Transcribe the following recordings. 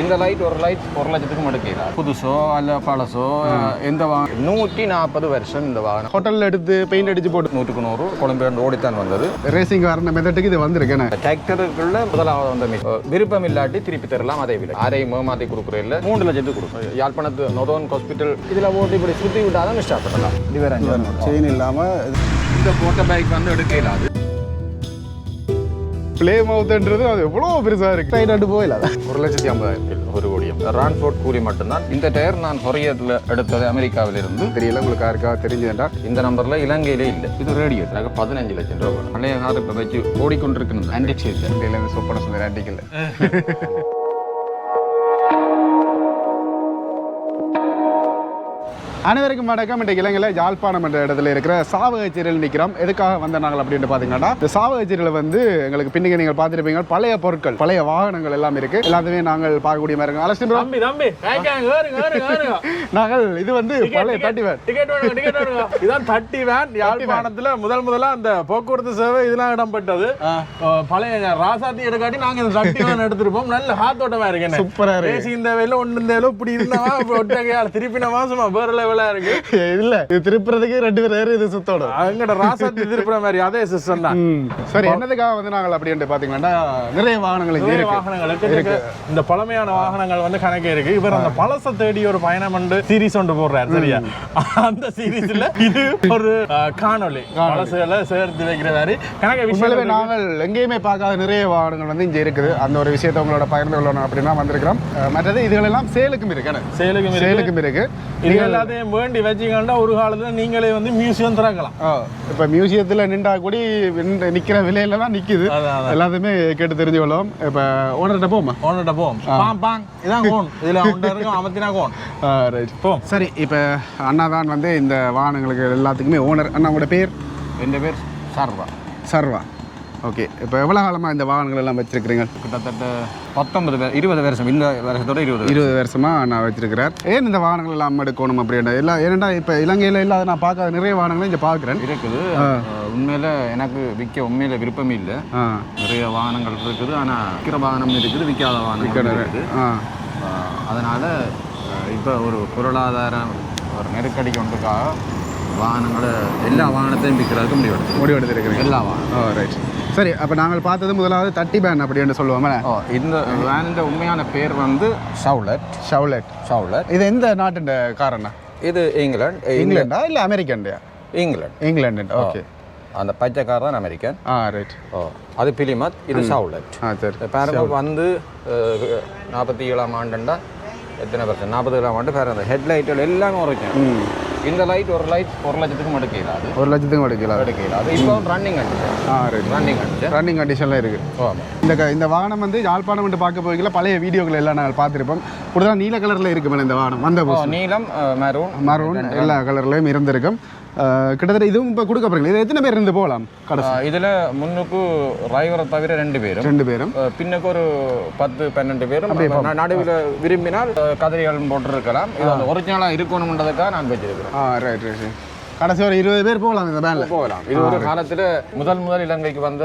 இந்த லைட் ஒரு லைட் ஒரு லட்சத்துக்கும் எடுக்கலாம் புதுசோ அல்ல பழசோ எந்த வாகனம் நூற்றி நாற்பது வருஷம் இந்த வாகனம் ஹோட்டலில் எடுத்து பெயிண்ட் அடிச்சு போட்டு நூற்றுக்கு நூறு கொழும்பு ஓடித்தான் வந்தது ரேசிங் வர மெத்தட்டுக்கு இது வந்திருக்கேன் டிராக்டருக்குள்ள முதலாவது வந்த விருப்பம் இல்லாட்டி திருப்பி தரலாம் அதே விலை அரையும் ஏமாத்தி கொடுக்குற இல்ல மூன்று லட்சத்துக்கு கொடுக்கும் யாழ்ப்பாணத்து நொதோன் ஹாஸ்பிட்டல் இதுல ஓட்டி இப்படி சுத்தி விட்டாதான் ஸ்டார்ட் பண்ணலாம் இது வேற செயின் இல்லாமல் இந்த போட்ட பைக் வந்து எடுக்கலாம் அது ப்ளே மவுத்ன்றது அது எவ்வளோ பெருசாக இருக்கு? சைடு அட்டு போயில ஒரு லட்சத்தி ஐம்பதாயிரம். ஒரு கோடியும். டிரான்ஸ்போர்ட் கூலி மட்டும்தான். இந்த டயர் நான் கொரியத்தில் எடுத்தது அமெரிக்காவில இருந்து தெரியல உங்களுக்கு யாருக்கா தெரிஞ்சதுண்டா? இந்த நம்பர்ல இலங்கையிலே இல்லை. இது ரேடியோ. எனக்கு பதினஞ்சு லட்சம் ரூபாய். பழைய இப்போ வச்சு ஓடிக்கொண்டிருக்கணும் ஆன்டிக் சீட் இதில் இந்த சொப்பன சுந்தர அடிக்கல அனைவருக்கும் வணக்கம். இன்றைக்கு இலங்கையில் யாழ்ப்பாணம் என்ற இடத்துல இருக்கிற சாவகச்சேரியில் நிற்கிறோம் எதுக்காக வந்த நாங்கள் அப்படின்னு பார்த்தீங்கன்னா இந்த சாவகச்சேரியில் வந்து எங்களுக்கு பின்னுக்கு நீங்கள் பார்த்துருப்பீங்க. பழைய பொருட்கள் பழைய வாகனங்கள் எல்லாம் இருக்கு. எல்லாத்தையுமே நாங்கள் பார்க்கக்கூடிய மாதிரி இருக்கு அலசி bro, தம்பி தம்பி. ஏறுங்க ஏறுங்க ஏறுங்க ஏறுங்க நாங்கள் இது வந்து பழைய தட்டி வேன் இதான் தட்டி வேன் யாழ்ப்பாணத்துல முதல் முதல்ல அந்த போக்குவரத்து சேவை இதெல்லாம் இடம்பெற்றது. பழைய ராசாத்தி எடுக்காட்டி நாங்க இந்த தட்டி வேன் எடுத்திருப்போம். நல்ல ஹாத்தோட்டமா இருக்கு என்ன? சூப்பரா இருக்கு. இந்த வேலை ஒன்று இந்த வேலை இப்படி இருந்தவா இப்ப ஒட்டகையால் திருப்பினவா சும்மா வேற லெவலா இருக்கு இல்ல. இது திருப்புறதுக்கு ரெண்டு பேர் ஏறு இது சுத்தோடும் அங்கட ராசாத்தி திருப்பின மாதிரி அதே சிஸ்டம் தான். சரி என்னதுக்காக வந்து நாங்கள் அப்படின்ட்டு பார்த்தீங்கன்னா நிறைய வாகனங்கள் நிறைய இருக்கு. வாகனங்கள் இருக்கு. இந்த பழமையான வாகனங்கள் வந்து கணக்கே இருக்கு. இவர் அந்த பழச தேடி ஒரு பயணம் வந்து சீரிஸ் ஒன்று போடுறாரு சரியா? அந்த சீரிஸ்ல இது ஒரு காணொளி. பழசுகளை சேர்த்து வைக்கிற மாதிரி கணக்க விஷயம் நாங்கள் எங்கேயுமே பார்க்காத நிறைய வாகனங்கள் வந்து இங்கே இருக்குது. அந்த ஒரு விஷயத்தை உங்களோட பகிர்ந்து கொள்ளணும் அப்படின்னா வந்திருக்கிறோம். மற்றது இதுகளெல்லாம் சேலுக்கும் இருக்கு சேலுக்கும் சேலுக்கும் இருக்கு. இது எல்லாத்தையும் வேண்டி வச்சுக்கண்டா ஒரு காலத்துல நீங்களே வந்து மியூசியம் திறக்கலாம். இப்போ மியூசியத்தில் நின்றா கூடி நிற்கிற விலையில தான் நிற்குது. எல்லாத்தையுமே கேட்டு தெரிஞ்சு கொள்ளும் இப்போ ஓனர்கிட்ட போமா ஓன்கிட்ட போவோம். பாங் பாங் இதான் கோன் இதுல ஒன்று இருக்கும் அமர்த்தினா கோன் ரைட் போம் சரி இப்போ அண்ணா தான் வந்து இந்த வாகனங்களுக்கு எல்லாத்துக்குமே ஓனர் அண்ணா உங்களோட பேர்? என் பேர் சர்வா. சர்வா. ஓகே இப்போ எவ்வளோ காலமாக இந்த வாகனங்கள் எல்லாம் வச்சிருக்கிறீங்க? கிட்டத்தட்ட பத்தொன்பது பேர் இருபது வருஷம் இந்த வருஷத்தோட இருபது. இருபது வருஷமா நான் வச்சிருக்கிறார் ஏன் இந்த வாகனங்கள் எல்லாம் எடுக்கணும் அப்படின்ற எல்லாம் ஏன்னா இப்போ இலங்கையில் இல்லாத நான் பார்க்காத நிறைய வாகனங்கள் இங்கே பார்க்குறேன். இருக்குது. உண்மையில எனக்கு விற்க உண்மையில விருப்பம் இல்லை. நிறைய வாகனங்கள் இருக்குது ஆனா விற்கிற வாகனம் இருக்குது விற்காத வாகனம் இருக்குது. அதனால இப்போ ஒரு பொருளாதார ஒரு நெருக்கடி கொண்டுக்காக வாகனங்களை எல்லா வாகனத்தையும் விற்கிறதுக்கு முடிவெடுத்து முடிவு எடுத்திருக்கிறீங்க எல்லா வாகனம் ரைட் சரி அப்போ நாங்கள் பார்த்தது முதலாவது தட்டி பேன் அப்படின்னு சொல்லுவோமே இந்த வேனின் உண்மையான பேர் வந்து ஷவுலட் ஷவுலெட் ஷவுலட் இது எந்த நாட்டுண்ட காரண்ணா? இது இங்கிலாந்து இங்கிலாண்டா இல்லை அமெரிக்கன்டையா இங்கிலாந்து இங்கிலாண்டு ஓகே அந்த பச்சைக்கார் தான் அமெரிக்கன் ஆ ரைட் ஓ அது பிலிமத் இது ஷவுலட் ஆ சரி. பாருங்க வந்து நாற்பத்தி ஏழாம் ஆண்டுண்டா. எத்தனை வருஷம் நாற்பத்தி ஏழாம் ஆண்டு பாருங்க அந்த ஹெட்லைட்டுகள் எல்லாமே உரைக்கும் இந்த லைட் ஒரு லைட் ஒரு லட்சத்துக்கும் எடுக்கல அது. ஒரு லட்சத்துக்கும் எடுக்கலாம் எடுக்கல அது. இப்போ ரன்னிங் அடிச்சு ஆ ரைட் ரன்னிங் அடிச்சு ரன்னிங் கண்டிஷனில் இருக்குது இந்த இந்த வாகனம் வந்து யாழ்ப்பாணம் என்று பார்க்க போய்க்கல பழைய வீடியோக்கள் எல்லாம் நாங்கள் பார்த்துருப்போம். கூடுதலாக நீல கலரில் இருக்கு மேடம் இந்த வாகனம் வந்த ஓ நீலம் மெரூன் மரூன் எல்லா கலர்லையும் இருந்திருக்கும். கிட்டத்தட்ட இதுவும் இப்போ கொடுக்க போகிறீங்க இது எத்தனை பேர் இருந்து போகலாம்? கடைசி. இதில் முன்னுக்கு டிரைவரை தவிர ரெண்டு பேரும். ரெண்டு பேரும். பின்னுக்கு ஒரு பத்து பன்னெண்டு பேரும். நடுவில் விரும்பினால் கதிரிகள் போட்டிருக்கலாம். இது ஒரிஜினலாக இருக்கணுன்றதுக்காக நான் வச்சிருக்கிறேன். ரைட் ரைட் கடைசி ஒரு இருபது பேர் போகலாம் இந்த வேனில் போகலாம். இது ஒரு காலத்துல முதல் முதல் இலங்கைக்கு வந்த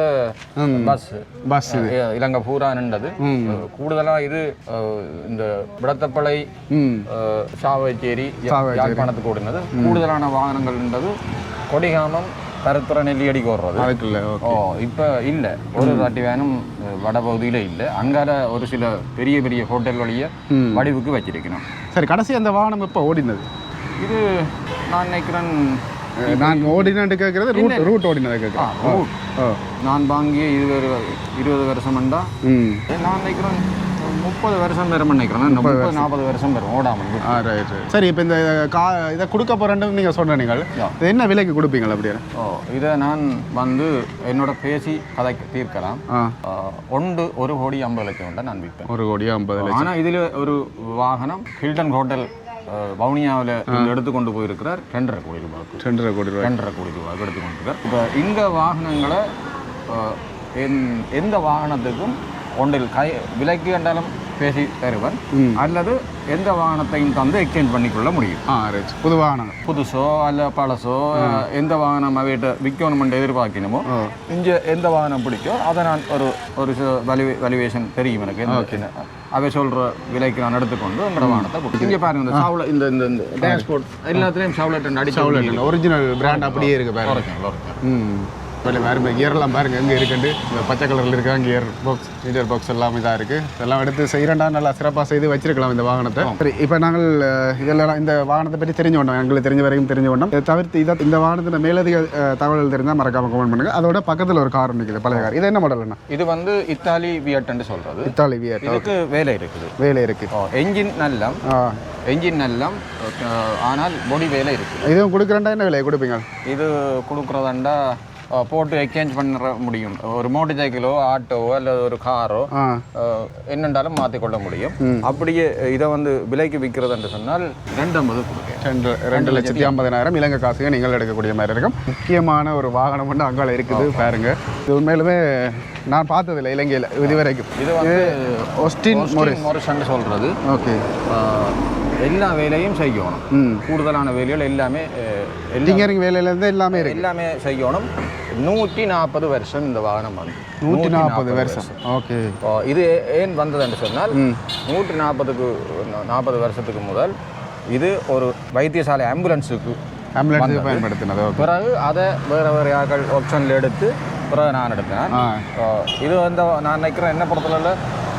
பஸ் பஸ் இலங்கை பூரா நின்றது. கூடுதலா இது இந்த விடத்தப்பளை சாவகச்சேரி யாழ்ப்பாணத்துக்கு ஓடினது. கூடுதலான வாகனங்கள் நின்றது. கொடிகாமம் கருத்துறை நெல்லியடிக்கு ஓடுறது அதுக்குள்ள ஓ இப்போ இல்லை. ஒரு தாட்டி வேனும் வடபகுதியில் இல்லை. அங்கால ஒரு சில பெரிய பெரிய ஹோட்டல் வழிய வடிவுக்கு வச்சிருக்கணும். சரி கடைசி அந்த வாகனம் இப்போ ஓடினது? இது நான் நினைக்கிறேன் நான் ஓடினது கேட்குறது ரூட் ரூட் ஓடினதை கேட்குறேன். ஓ நான் வாங்கிய இருபது இருபது வருஷம்டா ம். நான் நினைக்கிறேன் முப்பது வருஷம் வரும் நினைக்கிறேன். நான் முப்பது நாற்பது வருஷம் வரும் ஓடாமல் ரைட் ரைட் சரி இப்போ இந்த கா இதை கொடுக்க போகிறேன்னு நீங்கள் சொன்ன நீங்கள். இது என்ன விலைக்கு கொடுப்பீங்களா அப்படியே ஓ இதை நான் வந்து என்னோட பேசி கதை தீர்க்கலாம். ஒன்று ஒரு கோடி ஐம்பது லட்சம் நான் விற்பேன். ஒரு கோடி ஐம்பது ஆனால் இதில் ஒரு வாகனம் ஹில்டன் ஹோட்டல் வவுனியாவில் எடுத்து கொண்டு போயிருக்கிறார் ரெண்டரை கோடி ரூபாய்க்கு ரெண்டரை கோடி ரூபாய் ரெண்டரை கோடி ரூபாய்க்கு எடுத்து கொண்டிருக்கார் இப்போ இந்த வாகனங்களை எந்த வாகனத்துக்கும் ஒன்றில் கை விலைக்கு கண்டாலும் பேசி தருவன் அல்லது எந்த வாகனத்தையும் தந்து எக்ஸ்சேஞ்ச் பண்ணிக்கொள்ள முடியும். ஆ ரைட் புது வாகனங்கள். புதுசோ அல்ல பழசோ எந்த வாகனம் அவைகிட்ட விற்கணுமென்று எதிர்பார்க்கணுமோ இங்கே எந்த வாகனம் பிடிக்கோ அதை நான் ஒரு ஒரு வலி வலிவேஷன் தெரியும் எனக்கு. அவை சொல்ற விலைக்கு நான் எடுத்துக்கொண்டு எங்களோட வாகனத்தை கொடுத்து இங்கே பாருங்க இந்த சவுல இந்த இந்த இந்த டேஷ்போர்ட் எல்லாத்துலேயும் சவுலட் அடிச்சு ஒரிஜினல் பிராண்ட் அப்படியே இருக்கு பாருங்க. ம். வேறு வேறு கியர்லாம் பாருங்க எங்கே இருக்குண்டு இந்த பச்சை கலரில் இருக்க கியர் பாக்ஸ் மீட்டர் பாக்ஸ் எல்லாம் இதாக இருக்குது இதெல்லாம் எடுத்து செய்கிறண்டா நல்லா சிறப்பாக செய்து வச்சிருக்கலாம் இந்த வாகனத்தை. சரி இப்போ நாங்கள் இதெல்லாம் இந்த வாகனத்தை பற்றி தெரிஞ்சு கொண்டோம் எங்களுக்கு தெரிஞ்ச வரைக்கும் தெரிஞ்சு கொண்டோம் இதை தவிர்த்து இதை இந்த வாகனத்தில் மேலதிக அஹ், தகவல் தெரிஞ்சால் மறக்காம கமெண்ட் பண்ணுங்க. அதோட பக்கத்தில் ஒரு கார் நிற்குது பழைய கார். இது என்ன மாடல்ண்ணா இது வந்து இத்தாலி வியட்னு சொல்றது. இத்தாலி வியர் இதுக்கு வேலை இருக்குது. வேலை இருக்குது என்ஜின் நல்லம். ஆ. என்ஜின் நல்லம். அஹ், ஆனால் பொடி வேலை இருக்குது. இதுவும் கொடுக்குறேன்டா என்ன விலையை கொடுப்பீங்க? இது கொடுக்குறதாண்டா போட்டு எக்ஸ்சேஞ்ச் பண்ண முடியும். ஒரு மோட்டர் சைக்கிளோ ஆட்டோவோ அல்லது ஒரு காரோ என்னென்றாலும் மாற்றிக்கொள்ள முடியும். அப்படியே இதை வந்து விலைக்கு விற்கிறதுன்னு சொன்னால் ரெண்டு ஐம்பது ரெண்டு ரெண்டு லட்சத்தி ஐம்பதனாயிரம் இலங்கை காசுக்கு நீங்கள் எடுக்கக்கூடிய மாதிரி இருக்கும். முக்கியமான ஒரு வாகனம் ஒன்று அங்கால இருக்குது பாருங்க. இது உண்மையிலுமே நான் பார்த்ததில்லை இலங்கையில் இது வரைக்கும் இது வந்து ஒஸ்டின் மொரிசன் சொல்கிறது ஓகே. எல்லா வேலையும் செய்யணும். ம். கூடுதலான வேலைகள் எல்லாமே இன்ஜினியரிங் வேலையிலேருந்து எல்லாமே எல்லாமே செய்யணும். நூற்றி நாற்பது வருஷம் இந்த வாகனம் வந்து. நூற்றி நாற்பது வருஷம். ஓகே. இது ஏன் வந்ததுன்னு சொன்னால் நூற்றி நாற்பதுக்கு நாற்பது வருஷத்துக்கு முதல் இது ஒரு வைத்தியசாலை ஆம்புலன்ஸுக்கு ஆம்புலன்ஸுக்கு பயன்படுத்தினது. பிறகு அதை வேறு வேறு ஆட்கள் ஆப்ஷனில் எடுத்து பிறகு நான் எடுத்தேன். இது வந்து நான் நினைக்கிறேன் என்ன பொறுத்தல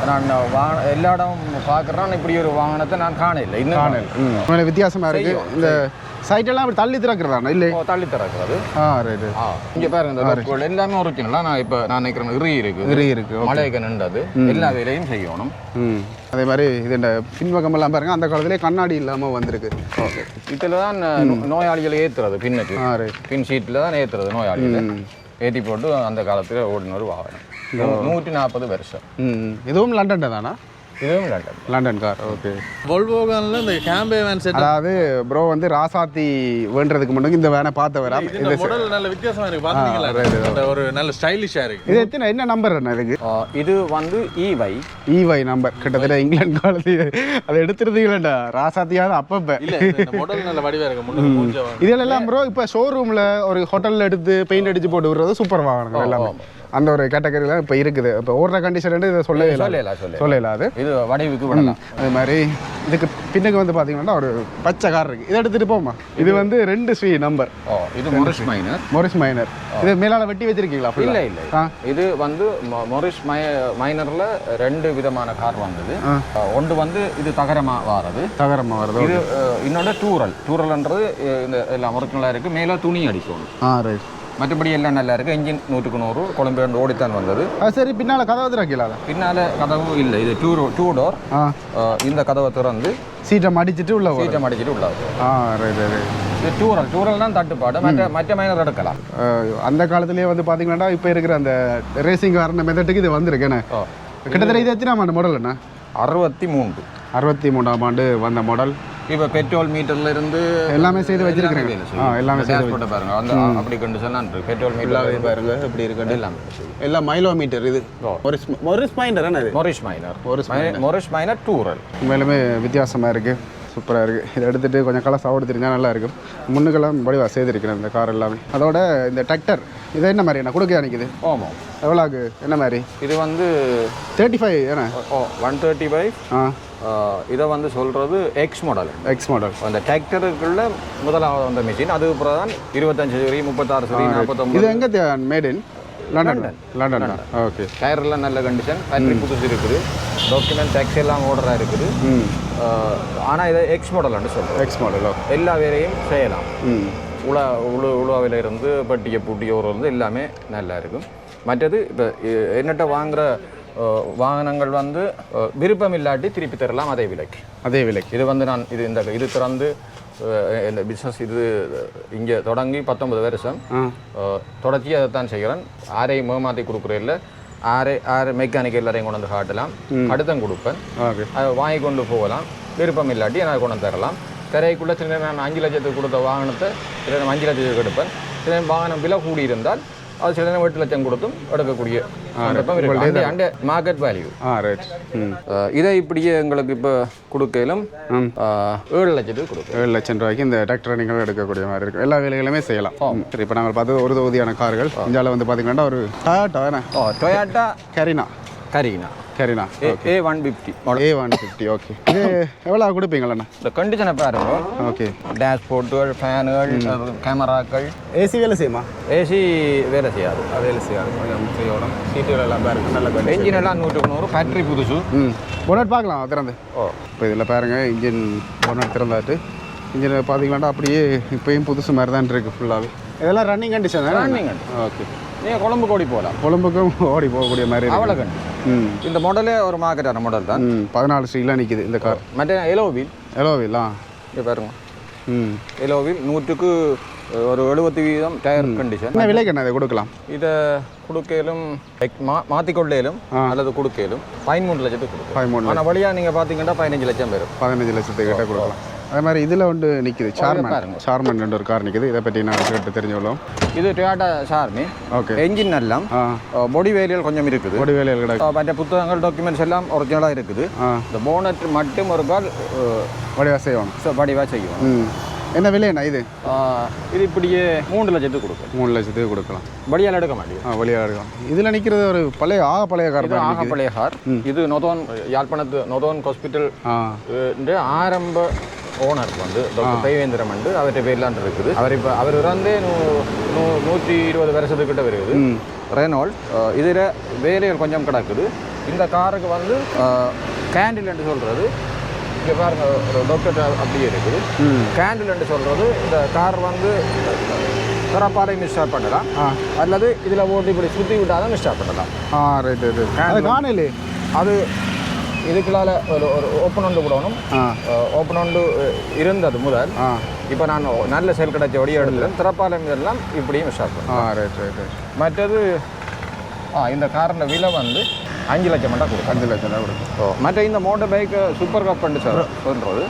நான் வாகன எல்லா இடம் பார்க்குறேன். இப்படி ஒரு வாகனத்தை நான் காணல இன்னும் காணல் ம். உண்மையில வித்தியாசமா இருக்கு. இந்த சைட்டெல்லாம் அப்படி தள்ளி திறக்கிறதாண்ணா? இல்லை தள்ளி திறக்கிறது. ஆ ரைட்டு ஆ இங்கே பாருங்க இந்த லோக்கல் எல்லாமே ஒரிஜினலாக நான் இப்போ நான் நினைக்கிறேன் இறி இருக்குது இரு இருக்கு ஓகே மலைக்கு நின்றது. எல்லா வேலையும் செய்யணும். அதே மாதிரி இது இந்த பின்பக்கமெல்லாம் பாருங்க அந்த காலத்திலே கண்ணாடி இல்லாமல் வந்திருக்கு. இதில் தான் நோயாளிகளை ஏற்றுறது பின்னுக்கு. ரைட் பின் சீட்டில் தான் ஏற்றுறது நோயாளிகளை. ஏற்றி போட்டு அந்த காலத்தில் ஓடின ஒரு வாகனம். நூற்றி நாற்பது வருஷம். ம் இதுவும் லண்டன் தானா? இதுவும் லண்டன் லண்டன் கார் ஓகே volvoganல இந்த கேம்பே வேன் செட் அதாவது ப்ரோ வந்து ராசாத்தி வேண்டதுக்கு முன்னாடி இந்த வேனை பார்த்த வரா இந்த மாடல் நல்ல வித்தியாசமா இருக்கு பாத்தீங்களா? ஒரு நல்ல ஸ்டைலிஷா இருக்கு. இது எத்தனை என்ன நம்பர் என்ன இதுக்கு? ஆ, இது வந்து இவை இவை நம்பர் கிட்டத்தட்ட இங்கிலாந்து காலத்து அதை எடுத்துருந்தீங்களா ராசாத்தியாவது அப்பப்ப. இல்ல இந்த மாடல் நல்ல வடிவா இருக்கு இதெல்லாம் ப்ரோ இப்போ ஷோரூமில் ஒரு ஹோட்டலில் எடுத்து பெயிண்ட் அடிச்சு போட்டு விடுறது சூப்பர் வாகனங்கள் எல்லாமே. அந்த ஒரு கேட்டகரியில் இப்போ இருக்குது. இப்போ ஓடுற கண்டிஷன் இதை சொல்லவே இல்லை. சொல்ல இல்லாது இது வடிவுக்கு விடலாம். அது மாதிரி இதுக்கு பின்னுக்கு வந்து பார்த்தீங்கன்னா ஒரு பச்சை கார் இருக்கு. இதை எடுத்துட்டு போமா இது வந்து ரெண்டு ஸ்வீ நம்பர். இது மொரிஸ் மைனர். Morris Minor. இது மேலால வெட்டி வச்சிருக்கீங்களா? இல்லை இல்லை. இது வந்து மொரிஸ் மை மைனரில் ரெண்டு விதமான கார் வந்தது. ஒன்று வந்து இது தகரமாக வாரது. தகரமா வருது இது இன்னொன்று டூரல். டூரல்ன்றது இந்த எல்லாம் ஒரிஜினலாக இருக்குது மேலே துணி அடிக்கணும். ஆ ரைட் மற்றபடி எல்லாம் நல்லா இருக்குது என்ஜின் நூற்றுக்கு நூறு கொழம்பு ஓடித்தான் வந்தது. அது சரி பின்னால் கதவை திறக்கல பின்னால் கதவு இல்லை இது டூ டூ டோர் இந்த கதவை திறந்து சீட்டை மடிச்சிட்டு உள்ள வரும். சீட்டை மடிச்சிட்டு உள்ளது ஆ ரைட் ரைட் இது டூரல் டூரல் தான் தட்டுப்பாடு. மற்ற மற்ற மைனர் எடுக்கலாம். அந்த காலத்திலேயே வந்து பார்த்தீங்கன்னா இப்போ இருக்கிற அந்த ரேசிங் காரண மெத்தட்டுக்கு இது வந்திருக்கேன்னு ஓ. கிட்டத்தட்ட இது எத்தனாம் ஆண்டு மாடல் என்ன? அறுபத்தி மூன்று. அறுபத்தி மூணாம் ஆண்டு வந்த மாடல் இப்போ பெட்ரோல் மீட்டர்ல இருந்து எல்லாமே செய்து. ஆ, எல்லாமே செய்து அ பாருங்க. அந்த அப்படி கண்டிஷன் பெட்ரோல் மீட்டர் பாருங்க. எப்படி இருக்கு. எல்லாம். எல்லாம் மைலோமீட்டர் இது. ஓ. ஒரு ஒரு ஸ்மைண்டர் என்ன இது Morris Minor Morris Morris Minor டூரல் உண்மையிலுமே வித்தியாசமாக இருக்குது சூப்பராக இருக்குது இதை எடுத்துகிட்டு கொஞ்சம் கலர் சாப்பிட்டு தெரிஞ்சால் நல்லா இருக்கும். முன்னுக்கெல்லாம் வடிவா செய்திருக்கிறேன் இந்த கார் எல்லாமே. அதோட இந்த டிராக்டர் இது என்ன மாதிரி? என்ன கொடுக்க நிற்குது ஆமாம் எவ்வளோக்கு என்ன மாதிரி? இது வந்து தேர்ட்டி ஃபைவ் ஏன்னா ஓ ஒன் தேர்ட்டி ஃபைவ் ஆ. இதை வந்து சொல்கிறது எக்ஸ் மாடல் எக்ஸ் மாடல் அந்த டிராக்டருக்குள்ள முதலாவது வந்த மிஷின் அது அப்புறம் தான் இருபத்தஞ்சு சரி முப்பத்தாறு சரி இது நாற்பத்தொம்பது எங்கே made in London London okay டயர்லாம் நல்ல கண்டிஷன் பேட்டரி புதுசு இருக்குது. டாக்குமெண்ட் டேக்ஸ் எல்லாம் ஓர்டராக இருக்குது. ஆனால் இதை எக்ஸ் மாடல்னு சொல்கிறோம் எக்ஸ் மாடல் ஓகே எல்லா வேலையும் செய்யலாம். உலா உழு உழுவாவில் இருந்து பட்டியை பூட்டிய இருந்து எல்லாமே நல்லா இருக்கும். மற்றது இப்போ என்னட்ட வாங்குற அஹ், வாகனங்கள் வந்து விருப்பம் இல்லாட்டி திருப்பி தரலாம் அதே விலைக்கு. அதே விலைக்கு. இது வந்து நான் இது இந்த இது திறந்து இந்த பிஸ்னஸ் இது இங்கே தொடங்கி பத்தொன்பது வருஷம். ஆ. அஹ், தொடர்ச்சியாக அதை தான் செய்கிறேன் ஆரையும் மேமாற்றி கொடுக்குறதில்ல ஆரை ஆறு மெக்கானிக் எல்லாரையும் கொண்டு வந்து காட்டலாம். அடுத்தம் கொடுப்பேன். வாங்கி கொண்டு போகலாம். விருப்பம் இல்லாட்டி எனக்கு கொண்டு தரலாம். திரைக்குள்ளே சில நேரம் நான் அஞ்சு லட்சத்துக்கு கொடுத்த வாகனத்தை சில நேரம் அஞ்சு லட்சத்துக்கு எடுப்பேன். சில நேரம் வாகனம் விலை கூடி அது சில எடுக்கக்கூடிய சந்தர்ப்பம் இருக்கு அந்த அந்த மார்க்கெட் வேல்யூ ஆ ரைட் இதை இப்படியே எங்களுக்கு இப்போ கொடுக்கலும் ஏழு லட்சத்துக்கு கொடுக்கும் ஏழு லட்சம் ரூபாய்க்கு இந்த டிராக்டரை நீங்கள் எடுக்கக்கூடிய மாதிரி இருக்கும் எல்லா வேலைகளுமே செய்யலாம். சரி இப்போ நாங்கள் பார்த்தது ஒரு தொகுதியான கார்கள் இந்தியாவில் வந்து பார்த்தீங்கன்னா ஒரு Toyota Toyota Carina Carina Carina? A A one fifty A one fifty okay இது எவ்வளோ கொடுப்பீங்களண்ணா? இந்த கண்டிஷனை பாருங்க. ஓகே டேஷ்போர்ட்டுகள் ஃபேனுகள் கேமராக்கள் ஏசி வேலை செய்யுமா? ஏசி வேலை செய்யாது. வேலை செய்யாது. கொஞ்சம் செய்யணும் சீட்டுகள் எல்லாம் பாருங்க. நல்ல என்ஜின் எல்லாம் நூற்றுக்கு நூறு. பேட்டரி புதுசு. ம். பொனட் பார்க்கலாம் திறந்து. ஓ. இப்போ இதில் பாருங்க இன்ஜின் பொனட் திறந்தாட்டு இன்ஜின் பார்த்தீங்களாண்டா அப்படியே இப்பயும் புதுசு மாதிரி தான் இருக்குது ஃபுல்லாகவே இதெல்லாம் ரன்னிங் கண்டிஷன் Running ஓகே நீங்கள் கொழம்பு கோடி போகலாம் கொழும்புக்கும் ஓடி போகக்கூடிய மாதிரி. அவ்வளோ கண்டு இந்த மாடலே ஒரு மார்க்கெட்டான மாடல் தான். பதினாலு ஸ்ட்ரீட்டில் நிற்கிது இந்த கார் மற்ற எலோ வீல் எலோவில்லா இங்கே பாருங்க. ம். எலோ வீல் நூற்றுக்கு ஒரு எழுபத்தி வீதம் டயர் கண்டிஷன் என்ன விலைக்கு என்ன இதை கொடுக்கலாம்? இதை கொடுக்கலும் மா மாற்றிக்கொள்ளேலும் அல்லது கொடுக்கலும். பதிமூணு லட்சத்துக்கு கொடுக்கும் ஃபைவ் மூணு ஆனால் வழியாக நீங்கள் பார்த்தீங்கன்னா பதினஞ்சு லட்சம் வரும். பதினஞ்சு லட்சத்துக்கு கிட்ட கொடுக்கலாம். அதே மாதிரி இதில் வந்து நிற்கிது சார்மன் சார்மன் ஒரு கார் நிற்கிது இதை பற்றி நான் கேட்டு தெரிஞ்சுக்கொள்ளும் இது டொயாட்டா ஷார்மி ஓகே என்ஜின் எல்லாம் பொடி வேரியல் கொஞ்சம் இருக்குது. கொடி வேலையில் அஹ் மற்ற புத்தகங்கள் டாக்குமெண்ட்ஸ் எல்லாம் ஒரிஜினலாக இருக்குது. இந்த போனட் மட்டும் ஒரு கால் வடிவா செய்யணும் படிவாக செய்யும் ம். என்ன விலைண்ணா இது? அஹ் இது இப்படியே மூன்று லட்சத்துக்கு கொடுக்கும். மூணு லட்சத்துக்கு கொடுக்கலாம். படியால் எடுக்க மாட்டேங்குது ஆ வழியாக எடுக்கலாம். இதில் நிற்கிறது ஒரு பழைய ஆக பழைய கார் இது மாதிரி ஆக பழைய கார் இது நொதோன் யாழ்ப்பாணத்து நொதோன் ஹாஸ்பிட்டல் ஆரம்ப ஓனர் வந்து டாக்டர் தெய்வேந்திரம் வந்து அவர்கிட்ட பேர்லாம் இருக்குது. அவர் இப்போ அவர் இறந்தே நூ நூற்றி இருபது வருஷத்துக்கிட்ட வருது ரெனால்ட் இதில் வேலைகள் கொஞ்சம் கிடக்குது. இந்த காருக்கு வந்து கேண்டில் என்று சொல்கிறது இங்கே பாருங்க ஒரு டாக்டர் அப்படியே இருக்குது. கேண்டில் என்று சொல்கிறது இந்த கார் வந்து சிறப்பாலையும் ஸ்டார்ட் பண்ணலாம். அல்லது இதில் ஓட்டி இப்படி சுற்றி விட்டாலும் ஸ்டார்ட் பண்ணலாம். ஆ ரைட் ரைட் அது காணலே. அது இதுக்குள்ளால ஒரு ஒரு ஓப்பன் ஒன்று விடணும் ஓப்பன் ஒன்று இருந்தது முதல். இப்போ நான் நல்ல செயல் கிடைச்ச வழியை எடுத்துட்டேன் திறப்பாலம் இதெல்லாம் இப்படியும் ஆ ரைட் ரைட் ரைட் மற்றது ஆ இந்த காரின் விலை வந்து அஞ்சு லட்சம் மட்டும் கொடுக்கும் அஞ்சு லட்சம் தான் கொடுக்கும் மற்ற இந்த motor bike super cup sir சொல்கிறது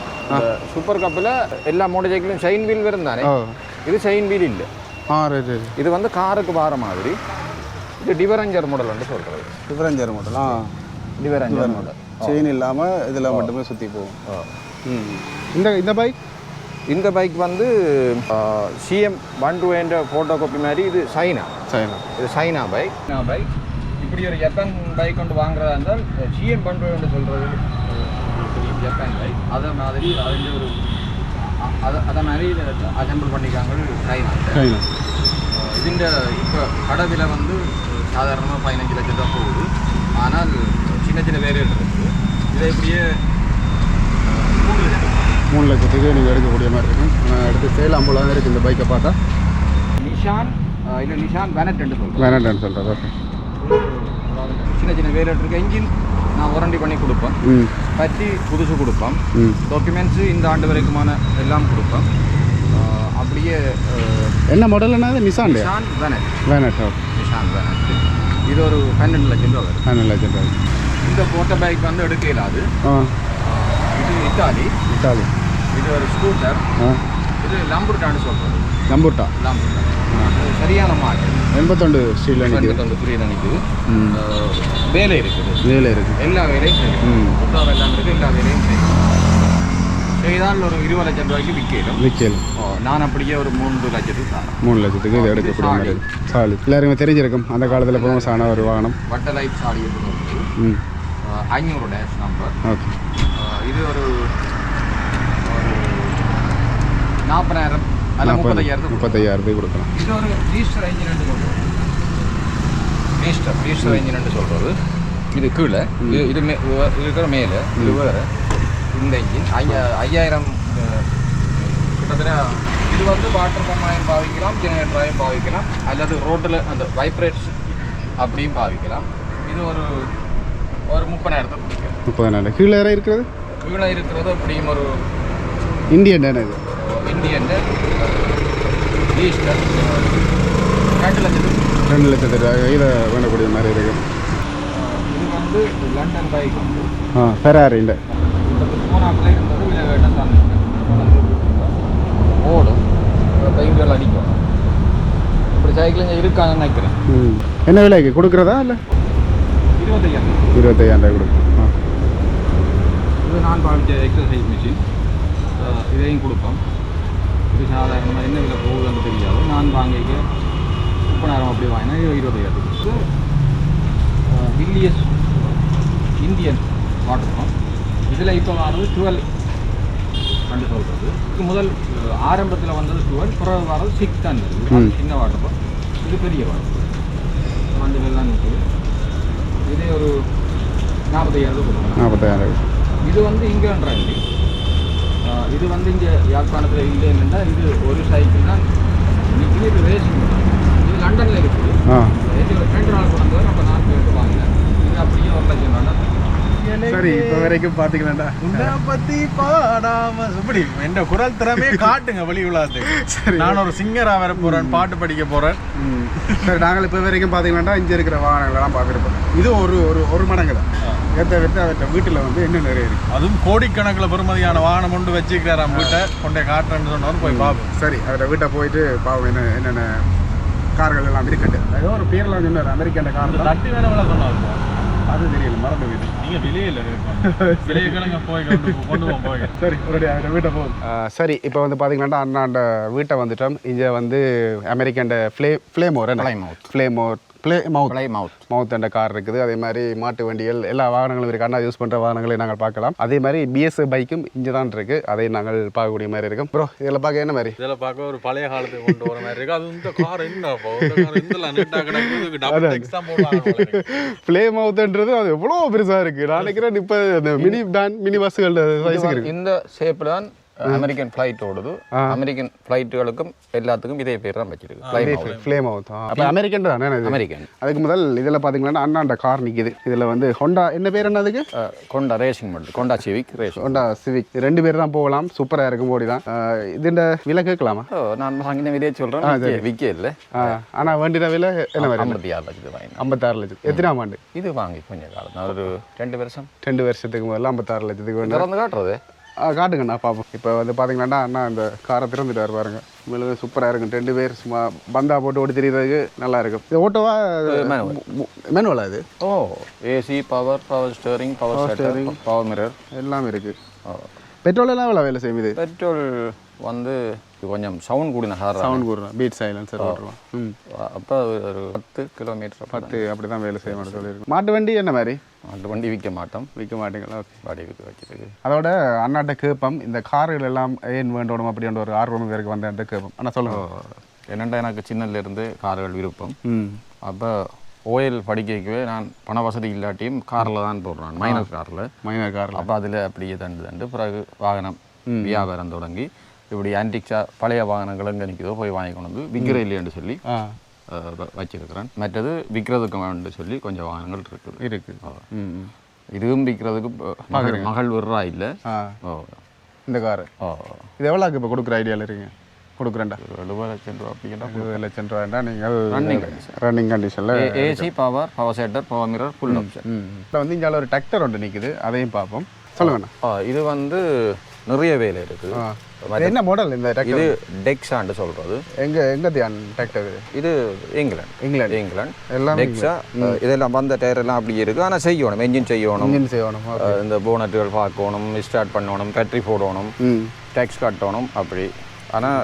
சூப்பர் கப்பில் எல்லா மோட்டர் சைக்கிளும் செயின் வீல் தானே? ஓ இது செயின் வீல் இல்லை. ஆ ரைட் இது வந்து காருக்கு வார மாதிரி. இது டிவரஞ்சர் மாடல் வந்து சொல்கிறது டிஃபரன்ஜர் மாடல் ஆ. டிவரஞ்சர் மாடல் செயின் இல்லாமல் இதில் மட்டுமே சுற்றி போகும் ம் இந்த இந்த பைக் இந்த பைக் வந்து சிஎம் ஒன் டூ என்ற ஃபோட்டோ காப்பி மாதிரி இது சைனா சைனா இது சைனா பைக் சைனா பைக் இப்படி ஒரு ஜப்பான் பைக் கொண்டு வாங்குறதா இருந்தால் சிஎம் ஒன் டூ என்று சொல்கிறது ஜப்பான் பைக் அதே மாதிரி அதில் ஒரு அ- அதை அதை மாதிரி அசம்பிள் பண்ணிக்காங்க சைனா சைனா ഇതിൻ്റെ ഇപ്പോൾ കടവില வந்து சாதாரணமாக பதினஞ்சு லட்சம் தான் போகுது ஆனால் சின்ன சின்ன வேரியல் இருக்குது இதை இப்படியே மூணு லட்சத்துக்கு நீங்கள் எடுக்கக்கூடிய மாதிரி இருக்கும் எடுத்து சேலம் போல தான் இருக்குது இந்த பைக்கை பார்த்தா. நிஷான் இல்லை நிஷான் வேனட்னு சொல்கிறேன் வேணாண்டான்னு சொல்கிறது ஓகே சின்ன சின்ன வேரியல் இருக்கு. என்ஜின் நான் வாரண்டி பண்ணி கொடுப்பேன். பற்றி புதுசு கொடுப்பேன். டாக்குமெண்ட்ஸு இந்த ஆண்டு வரைக்குமான எல்லாம் கொடுப்பேன். அப்படியே என்ன மாடல் என்னது? நிசான்லையா Nissan Vanette Vanette okay Nissan Vanette இது ஒரு பன்னெண்டு லட்சம் ரூபா பன்னெண்டு லட்சம் ரூபாய் இந்த மோட்டர் பைக் வந்து எடுக்க இயலாது. இது இத்தாலி. இத்தாலி. இது ஒரு ஸ்கூட்டர் இது லம்புர்டான்னு சொல்கிறது லம்புர்டா இது சரியான மாடல் எண்பத்தொண்டு நிற்கிது எண்பத்தொன்று புரியல அஹ் வேலை இருக்குது. வேலை இருக்குது. எல்லா வேலையும் செய்யும். எல்லாம் இருக்குது எல்லா வேலையும் செய்யும். செய்தால் ஒரு இருபது லட்சம் ரூபாய்க்கு விற்கலும். விக்கல் நான் அப்படியே ஒரு மூன்று லட்சத்துக்கு மூணு லட்சத்துக்கு இது எடுக்கக்கூடிய மாதிரி சாலி. எல்லாருமே தெரிஞ்சிருக்கும். அந்த காலத்தில் ஃபேமஸ் ஆன ஒரு வாகனம். வட்டலைட் சாடி இருக்குது ம். ஐநூறு டேஷ் நம்பர் இது ஒரு நாற்பதாயிரம் அல்ல முப்பத்தையாயிரத்துக்கு முப்பத்தையாயிரத்துக்கு கொடுக்கலாம். இது ஒரு ரீஸ்டர் இன்ஜின் என்று சொல்கிறது ரீஸ்டர் ரீஸ்டர் இன்ஜின் சொல்கிறது இது கீழே இது இது மே இருக்கிற மேலே இது வேறு. இந்த இன்ஜின் ஐயா ஐயாயிரம் கிட்டத்தட்ட இது வந்து வாட்டர் பம்பாயும் பாவிக்கலாம் ஜெனரேட்டராயும் பாவிக்கலாம் அல்லது ரோட்டில் அந்த வைப்ரேட்ஸ் அப்படியும் பாவிக்கலாம். இது ஒரு ஒரு முப்பதாயிரத்தை முப்பதாயிரம் கீழே வேற இருக்கிறது? கீழே இருக்கிறது அப்படியும் ஒரு இந்தியன் தானே இது? இந்தியன் ரீஸ்டர் ரெண்டு லட்சத்துக்கு ரெண்டு லட்சத்து இதை வேண்டக்கூடிய மாதிரி இருக்கு. இது வந்து லண்டன் பைக் ஆ வேண்டாம் தந்துருக்கேன் ஓடும். பெயிண்ட்கள் அடிக்கும். அப்படி சைக்கிள் இங்கே இருக்கான்னு நினைக்கிறேன் என்ன விலைக்கு? கொடுக்குறதா இல்லை? இருபத்தையாயிரம். இருபத்தையாயிரம் ரூபாய் கொடுக்கும். இது நான் பாவிச்ச எக்ஸசைஸ் மிஷின் இதையும் கொடுப்போம். இது சாதாரணமாக என்ன விலை போகுதுன்னு தெரியாது. நான் வாங்கிக்க முப்பதாயிரம் அப்படி வாங்கினா இது வில்லியஸ் இந்தியன் வாட்டர் பம்ப் இதில் இப்போ வாரது டுவெல் கண்டு சொல்கிறது இதுக்கு முதல் ஆரம்பத்தில் வந்தது டுவெல் பிறகு வரது சிக்ஸ் தான் இருக்குது சின்ன வாட்டர் பம்ப் இது பெரிய வாட்டர் பம்ப் மஞ்சள் எல்லாம் நிற்குது இதே ஒரு நாற்பத்தையாயிரம் ரூபாய் நாற்பத்தாயிரம் இது வந்து ஆஹ் இது? வந்து இங்கே யாழ்ப்பாணத்தில் இல்லைன்னா இது ஒரு சைக்கிள் தான். இன்னைக்கு இது ரேசிங் இது லண்டனில் இருக்குது. ரெண்டு நாள் கொண்டு வந்து நம்ம எடுத்து வாங்கினேன். இது அப்படியே ஒரு லட்சம் வேண்டாம் சரி இப்போ வரைக்கும் பார்த்தீங்களா உன்னை பத்தி பாடாம இப்படி என் குரல் திறமையே காட்டுங்க வெளி உலகத்துக்கு. நான் ஒரு சிங்கரா வர போறேன் பாட்டு படிக்க போறேன். சரி நாங்கள் இப்போ வரைக்கும் பார்த்தீங்கன்னா இங்கே இருக்கிற வாகனங்கள்லாம் பார்த்துருப்போம் இது ஒரு ஒரு ஒரு மடங்கு தான் ஏற்ற விட்டு அவர்கிட்ட வீட்டில் வந்து இன்னும் நிறைய இருக்கு. அதுவும் கோடிக்கணக்கில் பெருமதியான வாகனம் கொண்டு வச்சுக்கிறாராம் வீட்டை. கொண்டே காட்டுறேன்னு சொன்னவர் போய் பார்ப்போம் சரி அவர்கிட்ட வீட்டை போயிட்டு பாவம் என்ன என்னென்ன கார்கள் எல்லாம் இருக்கட்டு. ஏதோ ஒரு பேர்லாம் சொன்னார் அமெரிக்கான கார் தட்டி வேலை சொன்னாங்க அது தெரியல மறந்து போயிட்டு நீங்க விலையை கிழங்க போய் கொண்டு போய். சரி ஒரு வீட்டை போகும் சரி இப்போ வந்து பார்த்தீங்கன்னா அண்ணாண்ட வீட்டை வந்துட்டோம். இங்கே வந்து அமெரிக்காண்ட ஃப்ளே ஃப்ளேமோர். ஃப்ளேமோர் ப்ளே மவுத் பழைய மவுத் மவுத் என்ற கார் இருக்குது. அதே மாதிரி மாட்டு வண்டிகள் எல்லா வாகனங்களும் இருக்குது அண்ணா யூஸ் பண்ணுற வாகனங்களை நாங்கள் பார்க்கலாம். அதே மாதிரி பிஎஸ் பைக்கும் இங்கே தான் இருக்குது அதை நாங்கள் பார்க்கக்கூடிய மாதிரி இருக்கும். ப்ரோ இதில் பார்க்க என்ன மாதிரி? இதில் பார்க்க ஒரு பழைய காலத்துக்கு கொண்டு வர மாதிரி இருக்கு. அது இந்த கார் என்ன ப்ளே மவுத்ன்றது அது எவ்வளோ பெருசாக இருக்குது நான் நினைக்கிறேன் இப்போ இந்த மினி வேன் மினி பஸ்ஸுகள் சைஸுக்கு இருக்குது இந்த ஷேப்பில் தான் அமெரிக்கன் ஃப்ளைட் ஓடுது. அமெரிக்கன் ஃப்ளைட்டுகளுக்கும் எல்லாத்துக்கும் இதே பேர் தான் வச்சிருக்கு. ஃப்ளைட் ஃப்ளே மவுத் அப்போ அமெரிக்கன் தானே அமெரிக்கன். அதுக்கு முதல் இதில் பார்த்தீங்கன்னா அண்ணாண்ட கார் நிற்கிது இதில் வந்து ஹொண்டா என்ன பேர் என்ன அதுக்கு? அஹ், கொண்டா ரேசிங் மட்டும் கொண்டா சிவிக் ரேசிங் ஹொண்டா சிவிக் ரெண்டு பேர் தான் போகலாம். சூப்பராக இருக்கும் போடி தான். இதுண்ட விலை கேட்கலாமா? நான் வாங்கின விலையை சொல்கிறேன் விற்க இல்லை ஆனால் வேண்டின விலை என்ன மாதிரி ஐம்பத்தி ஆறு லட்சத்து வாங்கினேன். ஐம்பத்தாறு லட்சம் எத்தனாம் ஆண்டு? இது வாங்கி கொஞ்ச காலம். ஒரு ரெண்டு வருஷம். ரெண்டு வருஷத்துக்கு முதல்ல ஐம்பத்தாறு லட்சத்துக்கு வேணும் காட்டுறது. காட்டுங்கண்ணா பார்ப்போம் இப்போ வந்து பார்த்தீங்கன்னா அண்ணா இந்த காரை திறந்துட்டார் பாருங்க. உண்மையிலுமே சூப்பராக இருக்கும். ரெண்டு பேர் சும்மா பந்தா போட்டு ஓடி தெரியறதுக்கு நல்லா இருக்கும். இது ஓட்டோவா. மேனுவலா இது ஓ AC power power steering power steering power mirror எல்லாமே இருக்கு. பெட்ரோல் எல்லாம் வேலை செய்யும் இது பெட்ரோல் வந்து கொஞ்சம் சவுண்ட் கூடின ஹார் சவுண்ட் கூடுறோம் பீட் சைலன்சர் ஓட்டுருவோம் ம். அப்போ ஒரு பத்து கிலோமீட்டர் பத்து அப்படி தான் வேலை செய்ய மாட்டேன் சொல்லியிருக்கோம். மாட்டு வண்டி என்ன மாதிரி? அந்த வண்டி விற்க மாட்டோம். விற்க மாட்டீங்களா? ஓகே. வாடி விற்க வச்சிருக்கு அதோட அண்ணாட்ட கேட்போம் இந்த கார்கள் எல்லாம் ஏன் வேண்டணும் அப்படின்ற ஒரு ஆர்வம் பேருக்கு வந்தேன்ட்டு கேட்போம் அண்ணா சொல்லுங்க. என்னென்னா எனக்கு சின்னதுல இருந்து கார்கள் விருப்பம். அப்போ ஓஎல் படிக்கவே நான் பண வசதி இல்லாட்டியும் காரில் தான் போடுறேன். மைனர் காரில். மைனர் காரில். அப்போ அதில் அப்படியே தண்டு தண்டு பிறகு வாகனம் வியாபாரம் தொடங்கி இப்படி ஆன்டிக்ஸா பழைய வாகனங்கள் எங்கே நிற்குதோ போய் வாங்கி கொண்டு வந்து விற்கிற இல்லைன்னு சொல்லி வச்சிருக்கிறேன். மற்றது விற்கிறதுக்கு வேணும்னு சொல்லி கொஞ்சம் வாகனங்கள் இருக்குது. இருக்கு ம் ம். இதுவும் விற்கிறதுக்கு மகள் விடுறா இல்லை? ஓ. இந்த காரு. ஓ. இது எவ்வளோக்கு இப்போ கொடுக்குற ஐடியாவில் இருக்கீங்க? கொடுக்குறேன்டா. ஒரு எழுபது லட்சம் ரூபா லட்சம் ரூபாய்டா நீங்கள் condition. ரன்னிங் கண்டிஷனில் ஏசி பவர் பவர் செட்டர் பவர் மிரர் ஃபுல் ஆப்ஷன் இப்போ வந்து இங்கே ஒரு டிராக்டர் ஒன்று நிற்குது அதையும் பார்ப்போம். சொல்லுங்கண்ணா. இது வந்து நிறைய வேலை இருக்குது. என்ன மாடல் இந்த டிராக்டர் இது டெக்ஸான்னு சொல்றது. எங்கே எங்கே தியான் டிராக்டர் இது? இங்கிலாந்து இங்கிலாந்து இங்கிலாந்து எல்லாம் டெக்ஸா இதெல்லாம் வந்த டயர் எல்லாம் அப்படியே இருக்கு. ஆனால் செய்யணும் என்ஜின் செய்யணும். இன்ஜின் செய்யணும் இந்த போனட்டுகள் பார்க்கணும் ஸ்டார்ட் பண்ணணும் பேட்டரி போடணும் டேக்ஸ் கட்டணும் அப்படி. ஆனால்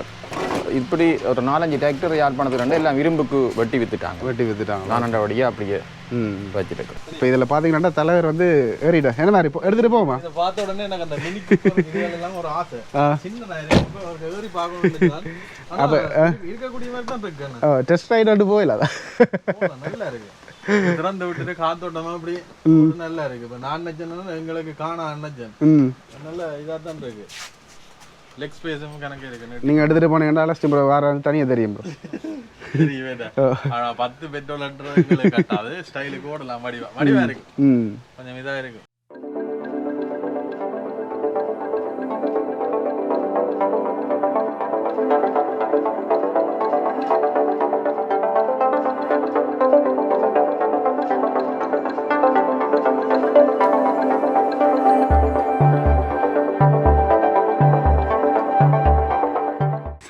இப்படி ஒரு நாலஞ்சு டிராக்டர் யாழ்ப்பாணத்துக்கு ரெண்டு எல்லாம் இரும்புக்கு வெட்டி வித்துட்டாங்க. வெட்டி வித்துட்டாங்க. நானண்டபடியே அப்படியே ம் வச்சுருக்கேன் இப்போ இதில் பார்த்தீங்கன்னா தலைவர் வந்து ஏறிட்டா என்ன மாதிரி இப்போ எடுத்துகிட்டு போவோமா? இதை பார்த்த உடனே எனக்கு அந்த மினி எல்லாம் ஒரு ஆசை. சின்ன ஏறி பார்க்கணும் அப்ப, இருக்கக்கூடிய மாதிரி தான் இருக்கு டெஸ்ட் ரைட் வந்து போயிடலாம் ஓ, நல்லா இருக்கு. திறந்து விட்டுட்டு காத்தோட்டமா அப்படி நல்லா இருக்கு. இப்ப நான் நினைச்சேன்னா எங்களுக்கு காணா நினைச்சேன் ம். நல்ல இதா தான் இருக்கு. லெக் ஸ்பேஸும் கணக்கு இருக்கு நீங்கள் எடுத்துகிட்டு போனீங்கன்னா அலஸ்டி ப்ரோ வேறு தனியாக தெரியும் ப்ரோ பத்து பெட்ரோல் கட்டாது ஸ்டைலுக்கு ஓடலாம் வடிவா வடிவா இருக்கு கொஞ்சம் இதா இருக்கு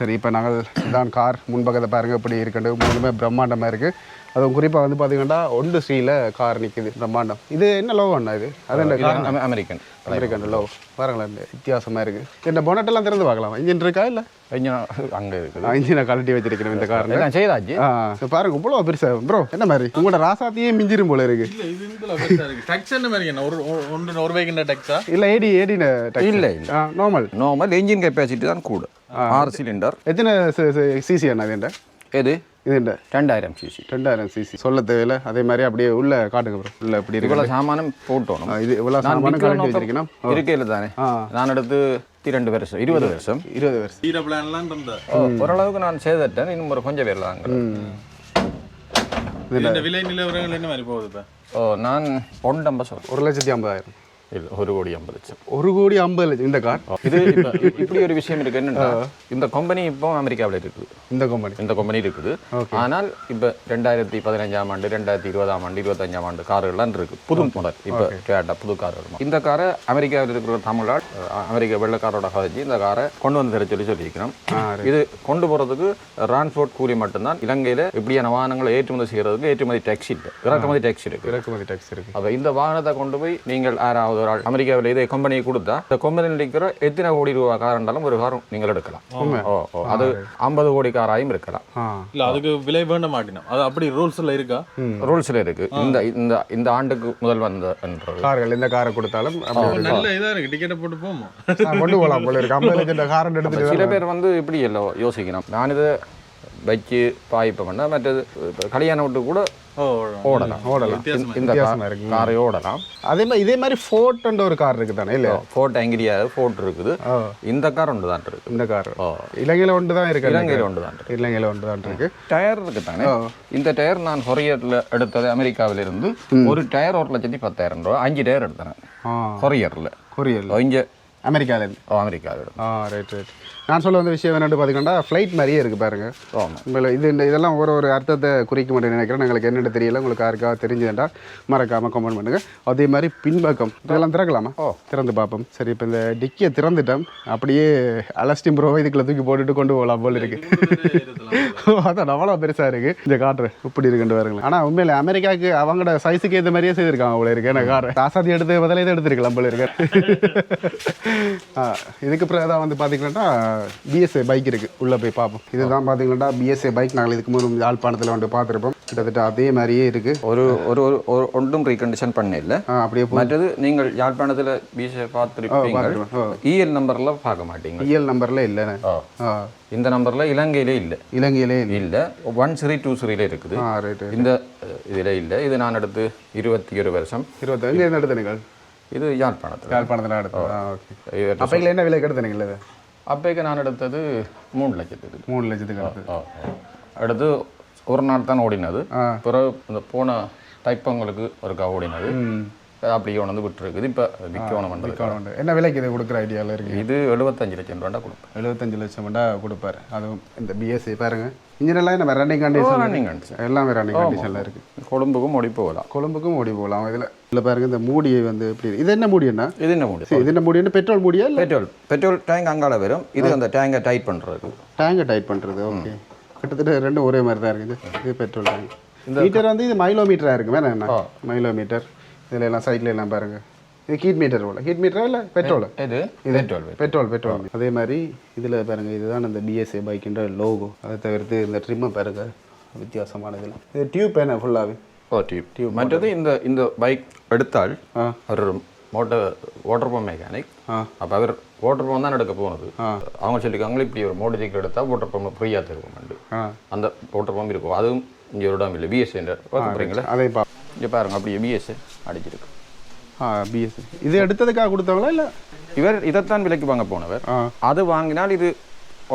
சரி இப்போ நாங்கள் இதான் கார் முன்பக்கத்தை பாருங்கள் இப்படி இருக்குண்டு முழுமே பிரம்மாண்டமாக இருக்குது அதுவும் குறிப்பாக வந்து பார்த்தீங்கன்னா ஒன்று ஸ்ரீல கார் நிற்குது பிரம்மாண்டம். இது என்ன லோ அண்ணா இது? அது என்ன அமெரிக்கன். அமெரிக்கன் லோ பாருங்களேன் வித்தியாசமாக இருக்குது இந்த பொனட்டெல்லாம் திறந்து பார்க்கலாம். இன்ஜின் இருக்கா இல்லை? இன்ஜின் அங்கே இருக்குது. இன்ஜினை கழட்டி வச்சிருக்கிறோம் இந்த காரில் எல்லாம் செய்தாச்சு. ஆ பாருங்க இவ்வளோ பெருசா. ப்ரோ என்ன மாதிரி? உங்களோட ராசாத்தையே மிஞ்சிரும் போல இருக்கு. இல்ல என்ன என்ன ஏடி ஏடின இல்லை நார்மல் நார்மல் என்ஜின் கெப்பாசிட்டி தான் கூட. ஆறு சிலிண்டர் எத்தனை சிசி அண்ணா இதுண்ட எது? இதுண்ட ரெண்டாயிரம் சிசி. ரெண்டாயிரம் சிசி. சொல்ல தேவையில்ல. அதே மாதிரி அப்படியே உள்ள காட்டுங்க ப்ரோ உள்ள இப்படி இருக்கு. இவ்வளோ சாமானம் போட்டோம் இது இவ்வளோ சாமான கழட்டி வச்சிருக்கணும் இருக்கையில் தானே. நான் எடுத்து இரண்டு வருஷம் இருபது வருஷம். இருபது வருஷம். ஹீரோ பிளான்லாம் ஓரளவுக்கு நான் செய்துட்டேன். இன்னும் ஒரு கொஞ்சம் பேரில் தாங்க இந்த விலை நிலவரங்கள் என்ன மாதிரி போகுது இப்போ? ஓ நான் ஒன்று ஐம்பது ஒரு லட்சத்தி ஐம்பதாயிரம். இல்லை ஒரு கோடி ஐம்பது லட்சம். ஒரு கோடி ஐம்பது லட்சம். இந்த கார்? இது இப்ப இப்படி ஒரு விஷயம் இருக்கு. என்னன்னா இந்த கம்பெனி இப்போ அமெரிக்காவில் இருக்குது. இந்த கம்பெனி இந்த கம்பெனி இருக்குது. ஆனால் இப்போ ரெண்டாயிரத்தி பதினஞ்சாம் ஆண்டு ரெண்டாயிரத்தி இருபதாம் ஆண்டு இருபத்தஞ்சாம் ஆண்டு கார்கள்லாம் இருக்கு. புது மாடல் இப்போ டொயாட்டா புது கார்கள் இந்த காரை அமெரிக்காவில் இருக்கிற தமிழால் அஹ், அமெரிக்க வெள்ளக்காரோட கதைச்சு இந்த காரை கொண்டு வந்து தர சொல்லி சொல்லியிருக்கிறோம். இது கொண்டு போகிறதுக்கு டிரான்ஸ்போர்ட் கூலி மட்டும்தான் இலங்கையில் இப்படியான வாகனங்களை ஏற்றுமதி செய்கிறதுக்கு ஏற்றுமதி டேக்ஸ் இல்லை. இறக்குமதி டேக்ஸ் இருக்கு. இறக்குமதி டேக்ஸ் இருக்கு. அப்போ இந்த வாகனத்தை கொண்டு போய் நீங்கள் யாராவது ஒரு ஆள் அமெரிக்காவில் இதே கம்பெனிக்கு கொடுத்தா இந்த கம்பெனியில் இருக்கிற எத்தனை கோடி ரூபா கார் இருந்தாலும் ஒரு காரும் நீங்கள் எடுக்கலாம். ஓ ஓ அது ஐம்பது கோடி காராயும் இருக்கலாம். இல்ல அதுக்கு விலை வேண்ட மாட்டினோம் அது அப்படி ரூல்ஸ்ல இருக்கா? ரூல்ஸில் இருக்கு. இந்த இந்த இந்த ஆண்டுக்கு முதல் வந்த கார்கள் எந்த காரை கொடுத்தாலும் நல்ல இதா இருக்கு. டிக்கெட்டை போட்டு போமா ஆ, கொண்டு போகலாம் போல இருக்கு. ஐம்பது லட்சம் காரை எடுத்துட்டு சில பேர் வந்து இப்படி எல்லாம் யோசிக்கணும். நான் இதை வச்சு பாய்ப்பை பண்ண மற்றது கல்யாணம் விட்டு கூட ஓடலாம் ஓடலாம் இந்த- இந்த வித்தியாசமா இருக்கு காரை ஓடலாம் அதே மாதிரி இதே மாதிரி ஃபோர்ட்ன்ற ஒரு கார் இருக்கு தானே இல்லை ஃபோர்ட் ஆங்கிரியா ஃபோர்ட் இருக்குது இந்த கார் ஒன்று தான் இருக்கு இந்த கார் இலங்கையில் ஒன்று தான் இருக்கு இலங்கையில் ஒன்று தான் இருக்கு இலங்கையில் ஒன்று தான் இருக்கு டயர் இருக்கு தானே இந்த டயர் நான் கொரியர்ல எடுத்தது அமெரிக்காவில இருந்து ஒரு டயர் ஒரு லட்சத்தி பத்தாயிரம் ரூபா அஞ்சு டயர் எடுத்தேன் ஆ கொரியர்ல கொரியல் இங்கே அமெரிக்காவில் ஆ ரைட் ரைட் நான் சொல்ல வந்த விஷயம் என்னென்னு பார்த்தீங்கன்னா ஃப்ளைட் மாதிரியே இருக்குது பாருங்க. ஆமாம் உங்களை இது இந்த இதெல்லாம் ஒரு ஒரு அர்த்தத்தை குறிக்க மாட்டேன்னு நினைக்கிறேன். எங்களுக்கு என்னென்னு தெரியல. உங்களுக்கு யாருக்காவது தெரிஞ்சதுண்டா மறக்காமல் கமெண்ட் பண்ணுங்கள் அதே மாதிரி பின்பக்கம் இதெல்லாம் திறக்கலாமா? ஓ. திறந்து பார்ப்போம். சரி இப்போ இந்த டிக்கியை திறந்துட்டோம். அப்படியே அலஸ்டிம் ப்ரோ இதுக்குள்ள தூக்கி போட்டுட்டு கொண்டு போகலாம் போல இருக்கு. அதான் அவ்வளோ பெருசாக இருக்குது இந்த காட்டுறேன் இப்படி இருக்குன்னு பாருங்களேன். ஆனால் உண்மையில அமெரிக்காவுக்கு அவங்களோட சைஸுக்கு ஏற்ற மாதிரியே செய்திருக்காங்க போல இருக்கு. எனக்கு கார் ஆசாதி எடுத்து பதிலே எடுத்துருக்கலாம் போல இருக்கு. ஆ, இதுக்கு பிறகு தான் வந்து பார்த்தீங்கன்னா பிஎஸ்ஏ பைக் இருக்குது உள்ளே போய் பார்ப்போம். இதுதான் பார்த்தீங்கன்னா பிஎஸ்ஏ பைக் நாங்கள் இதுக்கு முன்பு யாழ்ப்பாணத்தில் வந்து பார்த்துருப்போம். கிட்டத்தட்ட அதே மாதிரியே இருக்குது ஒரு ஒரு ஒரு- ஒரு ஒன்றும் ரீகண்டிஷன் பண்ண இல்லை. ஆ அப்படியே மற்றது நீங்கள் யாழ்ப்பாணத்தில் பீச்சை பார்த்துருப்பீங்க. இஎல் நம்பர்ல பார்க்க மாட்டீங்க. இஎல் நம்பரில் இல்லைண்ணே இந்த நம்பர்ல இலங்கையிலே இல்லை. இலங்கையிலே இல்லை. ஒன் சிரி டூ சிரியில இருக்குது. இந்த இதுல இல்லை. இது நான் எடுத்து இருபத்தி ஒரு வருஷம் இருபத்தஞ்சு என்ன எடுத்தனுங்கள் இது யாழ்ப்பாணத்தில். யாழ்ப்பாணத்தில் இவர்ட்ட அப்போ என்ன விலைக்கு எடுத்தனுங்கள் இது அப்போக்கு நான் எடுத்தது மூணு லட்சத்துக்கு மூணு லட்சத்துக்கு. அடுத்து ஒரு நாள் தான் ஓடினது. பிறகு இந்த போன தைப்பங்களுக்கு ஒருக்கா ஓடினது. அப்படியே கொண்டு விட்டுருக்குது. இப்போ விற்கணும் கவர்மெண்ட் என்ன விலைக்கு இது கொடுக்குற ஐடியாவில் இருக்கு இது எழுபத்தஞ்சு லட்சம் ரூபாண்டா கொடுப்பேன். எழுபத்தஞ்சு லட்சம் மட்டும் கொடுப்பாரு. அதுவும் இந்த பிஎஸ்சி பாருங்க. இன்ஜினெல்லாம் என்ன ரன்னிங் கண்டிஷன் ரன்னிங் கண்டிஷன் எல்லாமே ரன்னிங் கண்டிஷனில் இருக்குது கொழும்புக்கும் ஓடி போகலாம். கொழும்புக்கும் ஓடி போகலாம். இதில் இதில் பாருங்க இந்த மூடியை வந்து எப்படி இது என்ன மூடி என்ன இது என்ன மூடி? இது என்ன மூடி என்ன பெட்ரோல் மூடியா இல்லை? பெட்ரோல். பெட்ரோல் டேங்க் அங்கால வரும். இது அந்த டேங்கை டைட் பண்ணுறது டேங்கை டைட் பண்ணுறது ஓகே கிட்டத்தட்ட ரெண்டும் ஒரே மாதிரி தான் இருக்குது இது பெட்ரோல் டேங்க் மீட்டர் வந்து இது மைலோ மீட்டராக இருக்கு. வேணா என்ன மைலோ மீட்டர் இதில் எல்லாம் சைடில் எல்லாம் பாருங்க. இது ஹீட் மீட்டர் போல. ஹீட் மீட்டரா இல்லை பெட்ரோல் இது பெட்ரோல் பெட்ரோல் பெட்ரோல் அதே மாதிரி இதில் பாருங்க இதுதான் இந்த பிஎஸ்ஏ பைக்கின்ற லோகோ அதை தவிர்த்து இந்த ட்ரிம்மை பாருங்க. வித்தியாசமான இதில் இது டியூப் என்ன ஃபுல்லாகவே ஓ டியூப் டியூப் மற்றது இந்த இந்த பைக் எடுத்தால் ஒரு மோட்டர் வாட்டர் பம்ப் மெக்கானிக். அப்போ அவர் வாட்டர் பம்ப் தான் எடுக்க போனது அவங்க சொல்லியிருக்காங்களே இப்படி ஒரு மோட்டர் சைக்கிள் எடுத்தால் வாட்டர் பம்ப் ஃப்ரீயாக தருவோம் அந்த வாட்டர் பம்ப் இருக்கும். அதுவும் இங்கே ஒரு இடம் இல்லை. பிஎஸ்சி பார்க்க போகிறீங்களா அதை பா இங்கே பாருங்க அப்படியே பிஎஸ்சி அடிச்சிருக்கு. ஆ பிஎஸ்சி இது எடுத்ததுக்காக கொடுத்தவங்களா இல்லை? இவர் இதைத்தான் விலைக்கு வாங்க போனவர். அது வாங்கினால் இது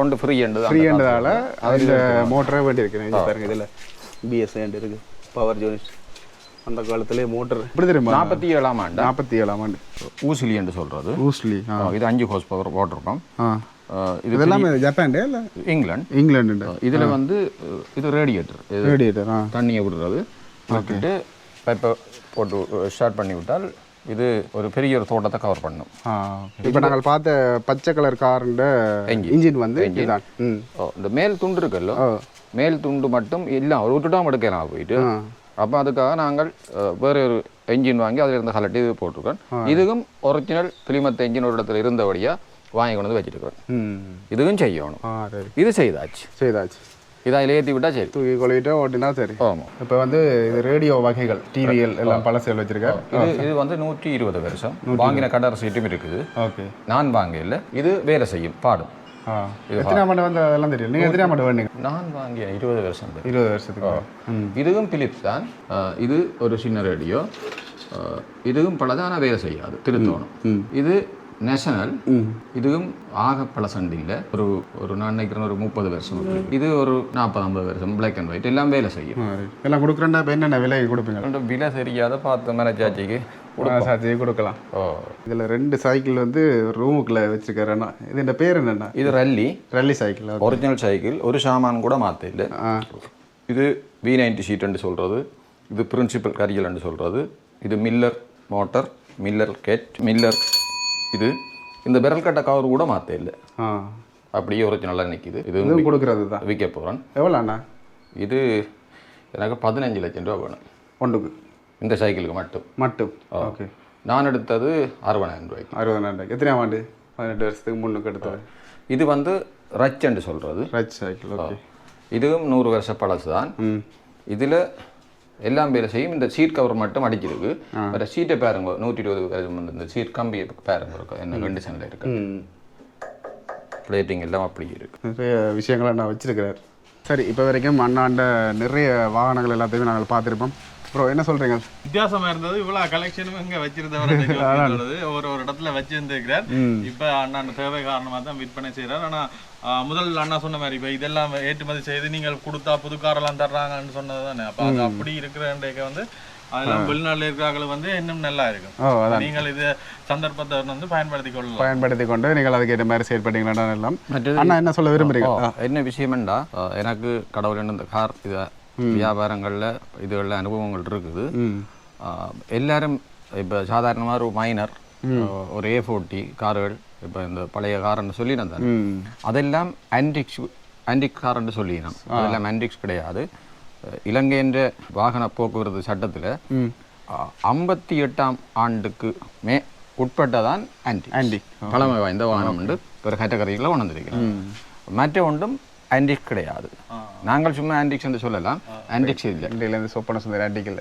ஒன்று ஃப்ரீ ஃப்ரீன்றதால அந்த மோட்டரே வேண்டி இருக்கிறேன் பாருங்க இதில் பிஎஸ்சி இருக்கு. பவர் யூனிட் அந்த காலத்திலே மோட்டர் இப்படி தெரியுமா? நாற்பத்தி ஏழாம் ஆண்டு. நாற்பத்தி ஏழாம் ஆண்டு. ஊசிலி என்று சொல்கிறது ஊஸ்லி ஆ. இது அஞ்சு ஹோஸ் பவர் வாட்டர் பம்ப் இது இதெல்லாம் ஜப்பான்டே இல்லை? இங்கிலாந்து. இங்கிலாண்டு இதில் வந்து இது ரேடியேட்டர் ரேடியேட்டர் தண்ணியை விடுறது. விட்டுட்டு பைப்பை போட்டு ஸ்டார்ட் பண்ணி விட்டால் இது ஒரு பெரிய ஒரு தோட்டத்தை கவர் பண்ணும். இப்போ நாங்கள் பார்த்த பச்சை கலர் காருண்ட இன்ஜின் வந்து ஓ இந்த மேல் துண்டு இருக்குல்ல? மேல் துண்டு மட்டும் இல்லை ஒரு விட்டுட்டாம எடுக்கலாம் போயிட்டு அப்போ அதுக்காக நாங்கள் வேற ஒரு என்ஜின் வாங்கி அதில் இருந்த கலட்டி இது போட்டிருக்கோம். இதுவும் ஒரிஜினல் பிலிமத்த என்ஜின் ஒரு இடத்துல இருந்தபடியாக வாங்கி கொண்டு வந்து வச்சிருக்கிறோம். ம். இதுவும் செய்யணும். இது செய்தாச்சு. செய்தாச்சு. இதை அதில் ஏற்றி விட்டா சரி. தூக்கி கொள்ளிட்டு ஓட்டினா சரி. ஆமாம் இப்போ வந்து இது ரேடியோ வகைகள் டிவிஎல் எல்லாம் பழசுகள் வச்சிருக்காரு. இது இது வந்து நூற்றி இருபது வருஷம். வாங்கின கடை சீட்டும் இருக்குது. ஓகே. நான் வாங்கல. இது வேலை செய்யும் பாடும். எத்தனை ஆண்டு வந்து அதெல்லாம் தெரியும்? நீங்கள் எத்தனை வேணுங்க? நான் வாங்கிய இருபது வருஷம். இருபது வருஷத்துக்கு. இதுவும் பிலிப்ஸ் தான். இது ஒரு சின்ன ரேடியோ. இதுவும் பலதான வேலை செய்யாது. திருத்தோணம். இது நேஷனல். இதுவும் ஆக பழசண்டு இல்லை ஒரு ஒரு நான் நினைக்கிறேன் ஒரு முப்பது வருஷம். இது ஒரு நாற்பது ஐம்பது வருஷம் பிளாக் அண்ட் ஒயிட் எல்லாம் வேலை செய்யும். எல்லாம் கொடுக்குறேன்டா இப்போ என்னென்ன விலைக்கு கொடுப்பீங்க? விலை தெரியாத பார்த்து மேனேஜாச்சிக்கு சாட்சியை கொடுக்கலாம். ஓ. இதில் ரெண்டு சைக்கிள் வந்து ரூமுக்குள்ளே வச்சிருக்காருண்ணா இது இந்த பேர் என்னண்ணா? இது Raleigh Raleigh cycle original cycle ஒரு சாமான் கூட மாற்ற இல்லை. ஆ. இது வி நைன்டி ஷீட்னு சொல்கிறது இது பிரின்சிபல் கரியல்னு சொல்கிறது இது மில்லர் மோட்டர் மில்லர் கெட் மில்லர் இது இந்த விரல் கட்ட கவர் கூட மாற்ற இல்லை. ஆ. அப்படியே ஒரிஜினலாக நிற்கிது இது இதுவும் கொடுக்குறது தான் விற்க போகிறேன் எவ்வளோ அண்ணா இது எனக்கு பதினஞ்சு லட்சம் ரூபா வேணும். ஒன்றுக்கு? இந்த சைக்கிளுக்கு மட்டும். மட்டும்? ஓகே. நான் எடுத்தது அறுபதாயிரம் ரூபாய்க்கு. அறுபதாயிரம் எத்தனையாம் ஆண்டு? பதினெட்டு வருஷத்துக்கு முன்னுக்கு எடுத்தது. இது வந்து ரச்சன்னு சொல்கிறது ரச் சைக்கிள் ஓகே. இதுவும் நூறு வருஷ பழசு தான் இதில் எல்லாம் வேலை செய்யும். இந்த சீட் கவர் மட்டும் அடிச்சிருக்கு வேற சீட்டை பாருங்க. நூற்றி இருபது இந்த சீட் கம்பி பாருங்க. இருக்கு என்ன கண்டிஷனில் இருக்கு. பிளேட்டிங் எல்லாம் அப்படி இருக்கு. நிறைய விஷயங்களை நான் வச்சிருக்கிறார். சரி இப்போ வரைக்கும் அண்ணாண்ட நிறைய வாகனங்கள் எல்லாத்தையுமே நாங்கள் பார்த்துருப்போம். ப்ரோ என்ன சொல்கிறீங்க வித்தியாசமா இருந்தது. இவ்வளவு கலெக்ஷனும் இங்க வச்சிருந்தவர் ஒரு ஒரு இடத்துல வச்சிருந்திருக்கிறார். இப்ப அண்ணா அந்த தேவை காரணமா தான் விற்பனை செய்யறார் ஆனா முதல் அண்ணா சொன்ன மாதிரி இப்ப இதெல்லாம் ஏற்றுமதி செய்து நீங்கள் கொடுத்தா புது காரெல்லாம் தர்றாங்கன்னு சொன்னது தானே அப்ப அது அப்படி இருக்கிற வந்து அதெல்லாம் வெளிநாட்டுல இருக்கிறார்கள் வந்து இன்னும் நல்லா இருக்கும். நீங்கள் இது சந்தர்ப்பத்தை வந்து பயன்படுத்தி கொள்ளலாம். பயன்படுத்தி கொண்டு நீங்கள் அதுக்கேற்ற மாதிரி செயல்பட்டீங்களா எல்லாம்? அண்ணா என்ன சொல்ல விரும்புறீங்க? என்ன விஷயமெண்டா அஹ், எனக்கு கடவுள் இந்த கார் இது வியாபாரங்களில் இதுகளில் அனுபவங்கள் இருக்குது. எல்லாரும் இப்போ சாதாரணமாக ஒரு மைனர் ஒரு ஏ ஃபோர்ட்டி கார்கள் இப்போ இந்த பழைய கார்னு சொல்லி நான் தானே? ம். அதெல்லாம் ஆன்டிக்ஸ் ஆன்டிக் கார்னு சொல்லினோம். அதெல்லாம் ஆன்டிக்ஸ் கிடையாது. அஹ் இலங்கையின் வாகன போக்குவரத்து சட்டத்தில் ஐம்பத்தி எட்டாம் ஆண்டுக்கு மே உட்பட்டதான் ஆன்டி ஆன்டி பழமை வாய்ந்த வாகனம் உண்டு ஒரு கேட்டகரியில் உணர்ந்திருக்கிறோம் மற்ற ஒன்றும் ஆன்டிக் கிடையாது. நாங்கள் சும்மா ஆன்டிக்ஸ் என்று சொல்லலாம். ஆன்டிக்ஸ் இல்லை. இந்தியிலேருந்து சொப்பன சுந்தர் ஆண்டிக்கல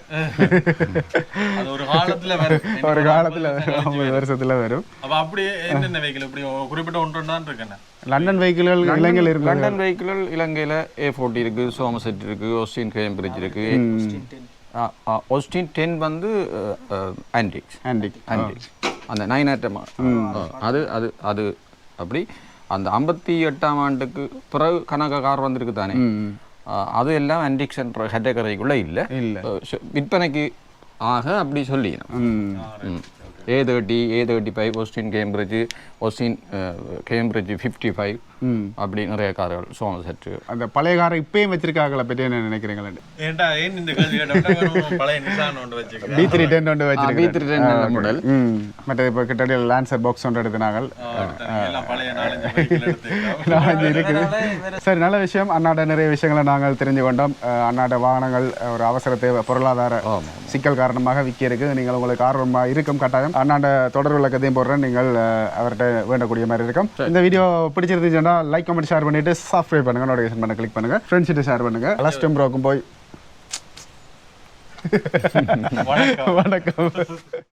அது ஒரு காலத்துல வரும். ஒரு காலத்தில் ஐம்பது வருஷத்தில் வரும். அப்ப அப்படியே என்னென்ன வெஹிக்கிள் இப்படி குறிப்பிட்ட ஒன்று தான் இருக்குண்ணே லண்டன் வெஹிக்கிள்கள் இலங்கையில் இருக்கு லண்டன் வெஹிக்கிள்கள் இலங்கையில் ஏ ஃபோர்ட்டி இருக்கு சோமசெட் இருக்கு ஒஸ்டின் கேம்பிரிட்ஜ் இருக்கு. ஒஸ்டின் டென் வந்து ஆன்டிக்ஸ் ஆண்டிக் ஆன்டிக்ஸ் அந்த நைன் ஐட்டம் அது அது அது அப்படி. அந்த ஐம்பத்தி எட்டாம் ஆண்டுக்கு பிறகு கணக்க கார் வந்திருக்கு தானே. அது எல்லாம் ஆன்டிக்ஸ் என்ற கேட்டகரிக்குள்ளே இல்லை. இல்ல. விற்பனைக்கு ஆக அப்படி சொல்லி ம். A thirty A thirty five Austin Cambridge Austin Cambridge fifty five அப்படி நிறைய கார்கள் சோமசெட்டு அந்த பழைய காரை இப்பயும் வச்சிருக்காங்களா பற்றி என்ன நினைக்கிறீங்களா? ஏன்டா ஏன் இந்த கேள்வி கேட்டா? பழைய நிசான் ஒன்று வச்சுக்கிறேன் பி த்ரீ டென் ஒன்று பி வச்சிருக்கேன் த்ரீ டென் மாடல் ம். மற்ற இப்போ கிட்டத்தட்ட லான்சர் பாக்ஸ் ஒன்று எடுத்தினாங்க எல்லாம் பழைய நாலஞ்சு இருக்குது. சரி நல்ல விஷயம். அண்ணாட நிறைய விஷயங்களை நாங்கள் தெரிஞ்சு கொண்டோம். அண்ணாட வாகனங்கள் ஒரு அவசர தேவை பொருளாதார சிக்கல் காரணமாக விற்க இருக்குது. நீங்கள் உங்களுக்கு ஆர்வமாக இருக்கும் கட்டாயம். அண்ணாண்ட தொடர் விளக்கத்தையும் போடுறேன். நீங்கள் அவர்கிட்ட வேண்டக்கூடிய மாதிரி இருக்கும். இந்த வீடியோ பிடிச்சிருந்துச்சுன்னா லைக் கமெண்ட் ஷேர் பண்ணிட்டு சப்ஸ்கிரைப் பண்ணுங்க நோட்டிஃபிகேஷன் பண்ண கிளிக் பண்ணுங்க. ஃப்ரெண்ட்ஸ்கிட்ட ஷேர் பண்ணுங்க. லஸ்டம் ப்ரோக்கும் போய் வணக்கம்.